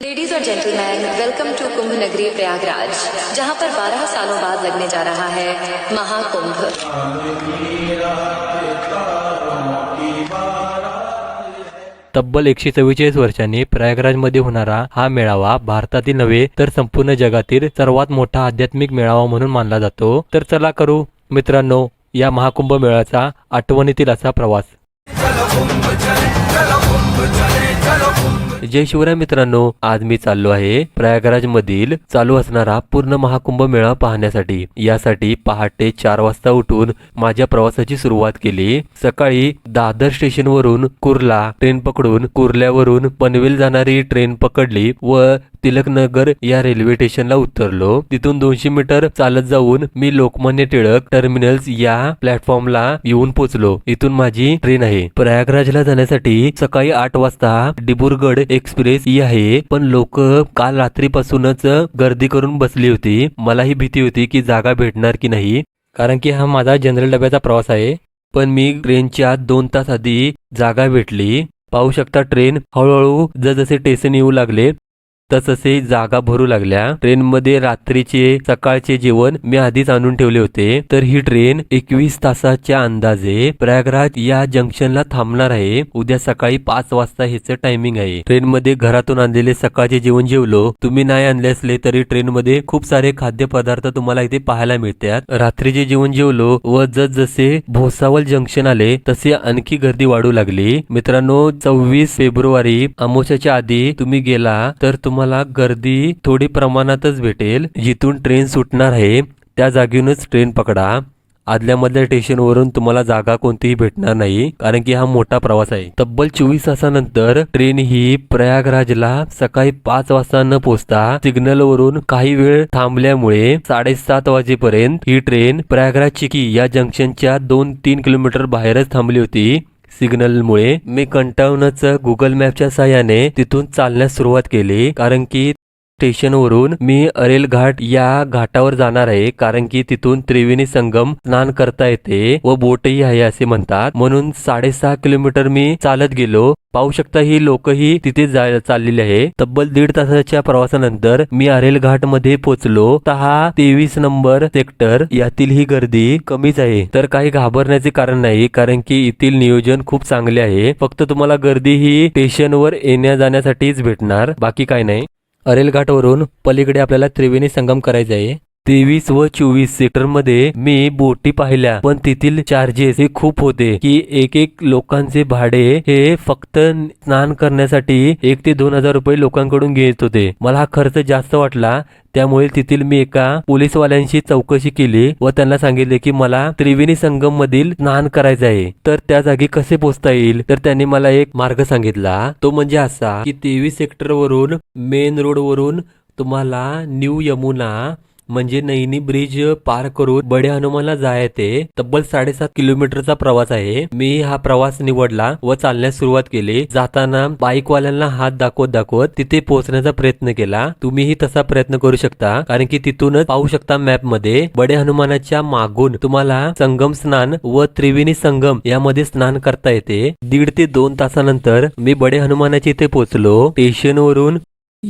Ladies और gentleman welcome to Kumbh नगरी प्रयागराज जहां पर 12 सालों बाद लगने जा रहा है महाकुंभ तब्बल एकशे चव्वेचाळीस वर्षांनी प्रयागराजमध्ये होणारा हा मेळावा भारतातील नव्हे तर संपूर्ण जगातील सर्वात मोठा आध्यात्मिक मेळावा म्हणून मानला जातो. तर चला करू मित्रांनो या महाकुंभ मेळ्याचा आठवणीतील असा प्रवास. जय शिवराय मित्रांनो आज मी चाललो आहे प्रयागराज मधील चालू असणारा पूर्ण महाकुंभ मेळा पाहण्यासाठी. यासाठी पहाटे चार वाजता उठून माझ्या प्रवासाची सुरुवात केली. सकाळी दादर स्टेशन वरून कुर्ला ट्रेन पकडून कुर्ल्यावरून पनवेल जाणारी ट्रेन पकडली व तिलकनगर या रेल्वे स्टेशनला उतरलो. तिथून दोनशे मीटर चालत जाऊन मी लोकमान्य टिळक टर्मिनल्स या प्लॅटफॉर्मला येऊन पोहोचलो. इथून माझी ट्रेन आहे. प्रयाग प्रयागराजला जाण्यासाठी सकाळी आठ वाजता डिब्रुगड एक्सप्रेस ही आहे. पण लोक काल रात्रीपासूनच गर्दी करून बसली होती. मलाही भीती होती की जागा भेटणार की नाही. कारण की हा माझा जनरल डब्याचा प्रवास आहे. पण मी ट्रेनच्या दोन तास आधी जागा भेटली. पाहू शकता ट्रेन हळूहळू जसजसे स्टेशन येऊ लागले तससे जागा भरू लागल्या. ट्रेनमध्ये रात्रीचे सकाळचे जेवण मी आधीच आणून ठेवले होते. तर ही ट्रेन एकवीस तासाच्या अंदाजे प्रयागराज या जंक्शनला थांबणार आहे. उद्या सकाळी पाच वाजता ह्याचं टायमिंग आहे. ट्रेनमध्ये घरातून आणलेले सकाळचे जेवण जेवलो. तुम्ही नाही आणले असले तरी ट्रेनमध्ये खूप सारे खाद्यपदार्थ तुम्हाला इथे पाहायला मिळतात. रात्रीचे जेवण जेवलो व जसे भोसावल जंक्शन आले तसे आणखी गर्दी वाढू लागली. मित्रांनो सव्वीस फेब्रुवारी अमोशाच्या आधी तुम्ही गेला तर तुम्हाला गर्दी थोडी प्रमाणातच भेटेल. जिथून ट्रेन सुटणार आहे त्या जागेहूनच ट्रेन पकडा. आदल्या मधल्या स्टेशनवरून तुम्हाला जागा कोणतीही भेटणार नाही कारण की हा मोठा प्रवास आहे. तब्बल चोवीस तासानंतर ट्रेन ही प्रयागराजला सकाळी पाच वाजता न पोहोचता सिग्नल वरून काही वेळ थांबल्यामुळे साडेसात वाजेपर्यंत ही ट्रेन प्रयागराज चिकी या जंक्शनच्या दोन तीन किलोमीटर बाहेरच थांबली होती. सिग्नलमुळे मी कंटाळूनच गुगल मॅपच्या सहाय्याने तिथून चालण्यास सुरुवात केली कारण की स्टेशनवरून मी अरेल घाट या घाटावर जाणार आहे कारण की तिथून त्रिवेणी संगम स्नान करता येते व बोटही आहे असे म्हणतात. म्हणून साडेसहा किलोमीटर मी चालत गेलो. पाहू शकता ही लोकही तिथे चाललेली आहे. तब्बल दीड तासाच्या प्रवासानंतर मी अरेल घाटमध्ये पोहोचलो तर हा तेवीस नंबर सेक्टर. यातील ही गर्दी कमीच आहे. तर काही घाबरण्याचे कारण नाही कारण की येथील नियोजन खूप चांगले आहे. फक्त तुम्हाला गर्दी ही स्टेशनवर येण्या जाण्यासाठीच भेटणार. बाकी काय नाही. अरेल घाटवरून पलीकडे आपल्याला त्रिवेणी संगम करायचा आहे. तेवीस व चोवीस सेक्टरमध्ये मी बोटी पाहिल्या. पण तेथील चार्जेस हे खूप होते की एक एक लोकांचे भाडे हे फक्त स्नान करण्यासाठी एक ते दोन हजार रुपये लोकांकडून घेत होते. मला हा खर्च जास्त वाटला. त्यामुळे तेथील मी एका पोलीसवाल्यांशी चौकशी केली व त्यांना सांगितले की मला त्रिवेणी संगम मधील स्नान करायचं आहे. तर त्या जागी कसे पोचता येईल? तर त्यांनी मला एक मार्ग सांगितला. तो म्हणजे असा की तेवीस सेक्टर वरून मेन रोड वरून तुम्हाला न्यू यमुना म्हणजे नैनी ब्रिज पार करून बडे हनुमानला जायचे. तब्बल साडेसात किलोमीटरचा प्रवास आहे. मी हा प्रवास निवडला व चालण्यास सुरुवात केली. जाताना बाईकवाल्यांना हात दाखवत दाखवत तिथे पोहोचण्याचा प्रयत्न केला. तुम्हीही तसा प्रयत्न करू शकता कारण की तिथूनच पाहू शकता मॅपमध्ये बडे हनुमानाच्या मागून तुम्हाला संगम स्नान व त्रिवेणी संगम यामध्ये स्नान करता येते. दीड ते दोन तासानंतर मी बडे हनुमानाच्या इथे पोहोचलो. स्टेशनवरून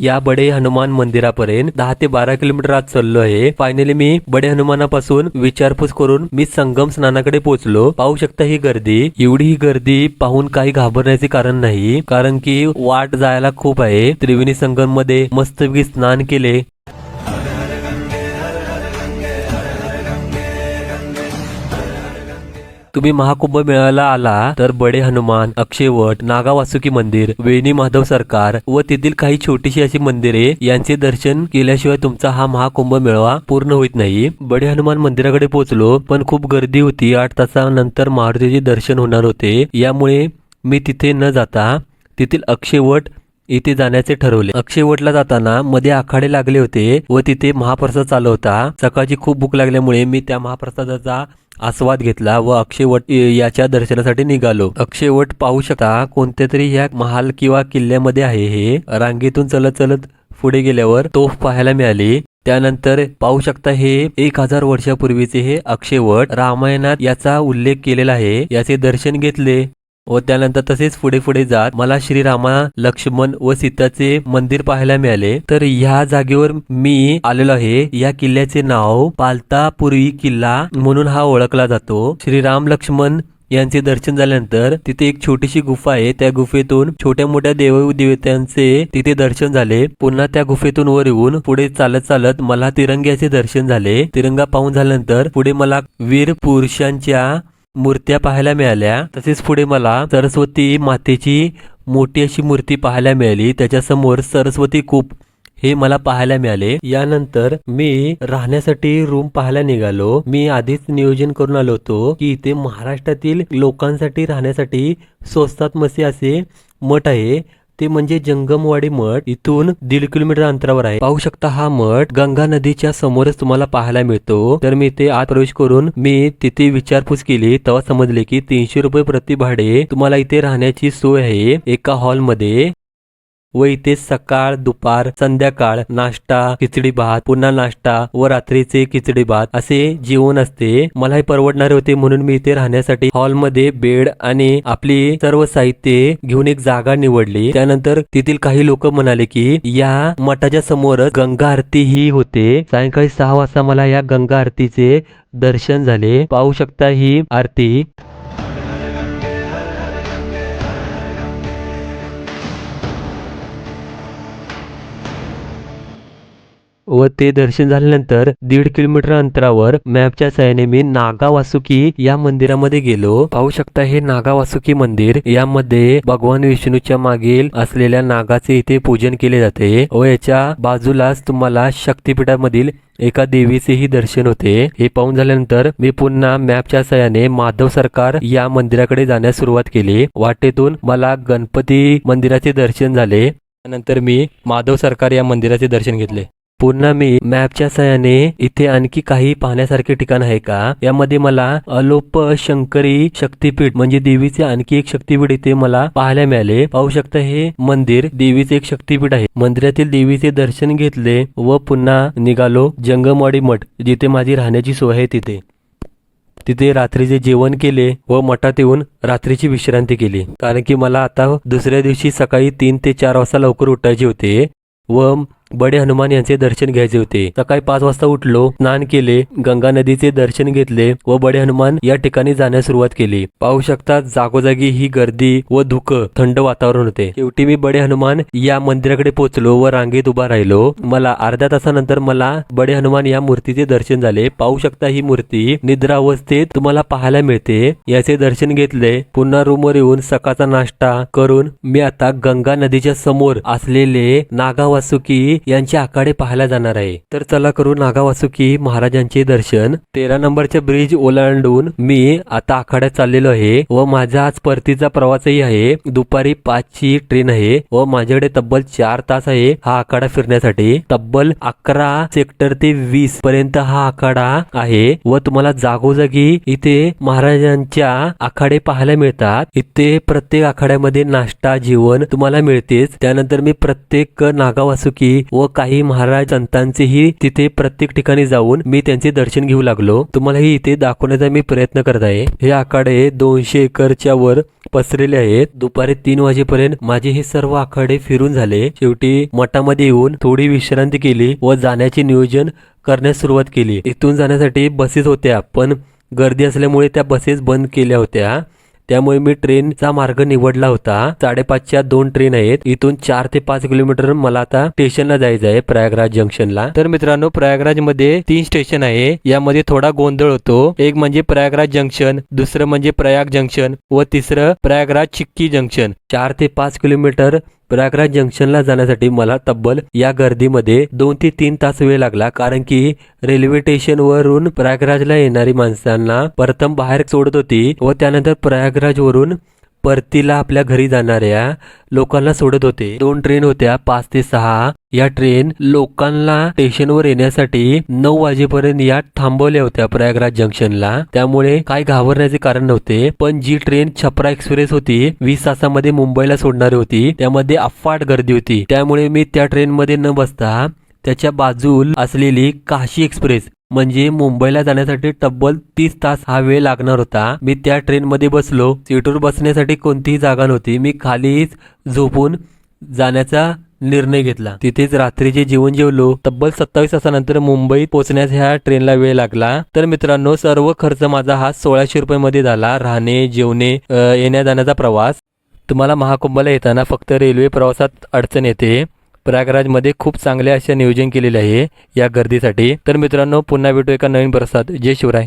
या बडे हनुमान मंदिरापर्यंत दहा ते बारा किलोमीटर आज चाललो आहे. फायनली मी बडे हनुमानापासून विचारपूस करून मी संगम स्नानाकडे पोहोचलो. पाहू शकता ही गर्दी. एवढी ही गर्दी पाहून काही घाबरण्याचे कारण नाही कारण की वाट जायला खूप आहे. त्रिवेणी संगममध्ये मस्तपैकी स्नान केले. तुम्ही महाकुंभ मेळ्याला आला तर बडे हनुमान अक्षयवट नागा वासुकी मंदिर वेणी माधव सरकार व तेथील काही छोटीशी अशी मंदिरे यांचे दर्शन केल्याशिवाय तुमचा हा महाकुंभ मेळावा पूर्ण होत नाही. बडे हनुमान मंदिराकडे पोहोचलो पण खूप गर्दी होती. आठ तासानंतर मारुतीचे दर्शन होणार होते. यामुळे मी तिथे न जाता तेथील अक्षयवट इथे जाण्याचे ठरवले. अक्षयवटला जाताना मध्ये आखाडे लागले होते व तिथे महाप्रसाद चालू होता. सकाळची खूप भूक लागल्यामुळे मी त्या महाप्रसादाचा आस्वाद घेतला व अक्षयवट याच्या दर्शनासाठी निघालो. अक्षयवट पाहू शकता कोणत्या तरी ह्या महाल किंवा किल्ल्यामध्ये आहे हे. रांगेतून चलत चलत पुढे गेल्यावर तोफ पाहायला मिळाली. त्यानंतर पाहू शकता हे एक हजार वर्षापूर्वीचे हे अक्षयवट रामायणात याचा उल्लेख केलेला आहे. याचे दर्शन घेतले. व त्यानंतर तसेच पुढे पुढे जात मला श्रीरामा लक्ष्मण व सीताचे मंदिर पाहायला मिळाले. तर ह्या जागेवर मी आलेलो आहे. या किल्ल्याचे नाव पालतापुरी किल्ला म्हणून हा ओळखला जातो. श्रीराम लक्ष्मण यांचे दर्शन झाल्यानंतर तिथे एक छोटीशी गुफा आहे. त्या गुफेतून छोट्या मोठ्या देव देवतांचे तिथे दर्शन झाले. पुन्हा त्या गुफेतून वर येऊन पुढे चालत चालत मला तिरंग्याचे दर्शन झाले. तिरंगा पाहून झाल्यानंतर पुढे मला वीर पुरुषांच्या मूर्त्या पाहायला मिळाल्या. तसेच पुढे मला सरस्वती मातेची मोठी अशी मूर्ती पाहायला मिळाली. त्याच्यासमोर सरस्वती कूप हे मला पाहायला मिळाले. यानंतर मी राहण्यासाठी रूम पाहायला निघालो. मी आधीच नियोजन करून आलो होतो की इथे महाराष्ट्रातील लोकांसाठी राहण्यासाठी स्वस्तात मसे असे मठ आहे. ते म्हणजे जंगमवाडी मठ. इथून दीड किलोमीटर अंतरावर आहे. पाहू शकता हा मठ गंगा नदीच्या समोरच तुम्हाला पाहायला मिळतो. तर मी इथे आत प्रवेश करून मी तिथे विचारपूस केली. तेव्हा समजले की तीनशे रुपये प्रति भाडे तुम्हाला इथे राहण्याची सोय आहे एका हॉलमध्ये. व इथे सकाळ दुपार संध्याकाळ नाश्ता खिचडी भात पुन्हा नाश्ता व रात्रीचे खिचडी भात असे जेवण असते. मला हे परवडणारे होते म्हणून मी इथे राहण्यासाठी हॉलमध्ये बेड आणि आपली सर्व साहित्य घेऊन एक जागा निवडली. त्यानंतर तेथील काही लोक म्हणाले की या मठाच्या समोरच गंगा आरती ही होते. सायंकाळी सहा वाजता मला या गंगा आरतीचे दर्शन झाले. पाहू शकता ही आरती. व ते दर्शन झाल्यानंतर दीड किलोमीटर अंतरावर मॅपच्या सहाय्याने मी नागा वासुकी या मंदिरामध्ये गेलो. पाहू शकता हे नागा वासुकी मंदिर यामध्ये भगवान विष्णूच्या मागील असलेल्या नागाचे इथे पूजन केले जाते व याच्या बाजूलाच तुम्हाला शक्तीपीठामधील एका देवीचेही दर्शन होते. हे पाहून झाल्यानंतर मी पुन्हा मॅपच्या सहाय्याने माधव सरकार या मंदिराकडे जाण्यास सुरुवात केली. वाटेतून मला गणपती मंदिराचे दर्शन झाले. त्यानंतर मी माधव सरकार या मंदिराचे दर्शन घेतले. पुन्हा मी मॅपच्या सहाय्याने इथे आणखी काही पाहण्यासारखे ठिकाण आहे का? यामध्ये मला अलोप शंकरी शक्तीपीठ म्हणजे देवीचे आणखी एक शक्तीपीठ इथे मला पाहायला मिळाले. पाहू शकता हे मंदिर देवीचे एक शक्तीपीठ आहे. मंदिरातील देवीचे दर्शन घेतले व पुन्हा निघालो जंगमवाडी मठ जिथे माझी राहण्याची सोय आहे तिथे. तिथे रात्रीचे जेवण केले व मठात येऊन रात्रीची विश्रांती केली. कारण की मला आता दुसऱ्या दिवशी सकाळी तीन ते चार वाजता लवकर उठायचे होते व बडे हनुमान यांचे दर्शन घ्यायचे होते. सकाळी पाच वाजता उठलो स्नान केले गंगा नदीचे दर्शन घेतले व बडे हनुमान या ठिकाणी जाण्यास सुरुवात केली. पाहू शकता जागोजागी ही गर्दी व धुक थंड वातावरण होते. शेवटी मी बडे हनुमान या मंदिराकडे पोहोचलो व रांगेत उभा राहिलो. मला अर्ध्या तासानंतर मला बडे हनुमान या मूर्तीचे दर्शन झाले. पाहू शकता ही मूर्ती निद्रा अवस्थेत तुम्हाला पाहायला मिळते. याचे दर्शन घेतले. पुन्हा रूमवर येऊन सकाळचा नाश्ता करून मी आता गंगा नदीच्या समोर असलेले नागा वासुकी यांचे आखाडे पाहायला जाणार आहे. तर चला करू नागा वासुकी महाराजांचे दर्शन. तेरा नंबरचे ब्रिज ओलांडून मी आता आखाड्यात चाललेलो आहे व माझा आज परतीचा प्रवासही आहे. दुपारी पाचची ट्रेन आहे व माझ्याकडे तब्बल चार तास आहे हा आखाडा फिरण्यासाठी. तब्बल अकरा सेक्टर ते वीस पर्यंत हा आखाडा आहे व तुम्हाला जागोजागी इथे महाराजांच्या आखाडे पाहायला मिळतात. इथे प्रत्येक आखाड्यामध्ये नाश्ता जेवण तुम्हाला मिळतेच. त्यानंतर मी प्रत्येक नागा वासुकी व काही महाराज संतांचेही तिथे प्रत्येक ठिकाणी जाऊन मी त्यांचे दर्शन घेऊ लागलो. तुम्हालाही इथे दाखवण्याचा मी प्रयत्न करत आहे. हे आखाडे दोनशे एकरच्या वर पसरलेले आहेत. दुपारी तीन वाजेपर्यंत माझे हे सर्व आखाडे फिरून झाले. शेवटी मठामध्ये येऊन थोडी विश्रांती केली व जाण्याचे नियोजन करण्यास सुरुवात केली. इथून जाण्यासाठी बसेस होत्या पण गर्दी असल्यामुळे त्या बसेस बंद केल्या होत्या. त्यामुळे मी ट्रेनचा मार्ग निवडला होता. साडेपाचच्या दोन ट्रेन आहेत. इथून चार ते पाच किलोमीटर मला आता स्टेशनला जायचं आहे प्रयागराज जंक्शनला. तर मित्रांनो प्रयागराजमध्ये तीन स्टेशन आहे. यामध्ये थोडा गोंधळ होतो. एक म्हणजे प्रयागराज जंक्शन दुसरं म्हणजे प्रयाग जंक्शन व तिसरं प्रयागराज चिक्की जंक्शन. चार ते पाच किलोमीटर प्रयागराज जंक्शनला जाण्यासाठी मला तब्बल या गर्दीमध्ये दोन ते तीन तास वेळ लागला कारण की रेल्वे स्टेशन वरून प्रयागराजला येणारी माणसांना प्रथम बाहेर सोडत होती व त्यानंतर प्रयागराज वरून परतीला आपल्या घरी जाणाऱ्या लोकांना सोडत होते. दोन ट्रेन होत्या पाच ते सहा. या ट्रेन लोकांना स्टेशनवर येण्यासाठी नऊ वाजेपर्यंत या थांबवल्या होत्या प्रयागराज जंक्शनला. त्यामुळे काय घाबरण्याचे कारण नव्हते पण जी ट्रेन छपरा एक्सप्रेस होती वीस तासामध्ये मुंबईला सोडणारी होती त्यामध्ये अफाट गर्दी होती. त्यामुळे मी त्या ट्रेनमध्ये न बसता त्याच्या बाजूल असलेली काशी एक्सप्रेस म्हणजे मुंबईला जाण्यासाठी तब्बल तीस तास हा वेळ लागणार होता. मी त्या ट्रेनमध्ये बसलो. सीटवर बसण्यासाठी कोणतीही जागा नव्हती. मी खालीच झोपून जाण्याचा निर्णय घेतला. तिथेच रात्रीचे जेवण जेवलो. तब्बल सत्तावीस तासानंतर मुंबईत पोहोचण्यास ह्या ट्रेनला वेळ लागला. तर मित्रांनो सर्व खर्च माझा हा सोळाशे रुपये मध्ये झाला. राहणे जेवणे येण्या जाण्याचा प्रवास. तुम्हाला महाकुंभला येताना फक्त रेल्वे प्रवासात अडचण येते. प्रयागराजमध्ये खूप चांगले असे नियोजन केलेले आहे या गर्दीसाठी. तर मित्रांनो पुन्हा भेटू एका नवीन प्रसाद जय शिवराय.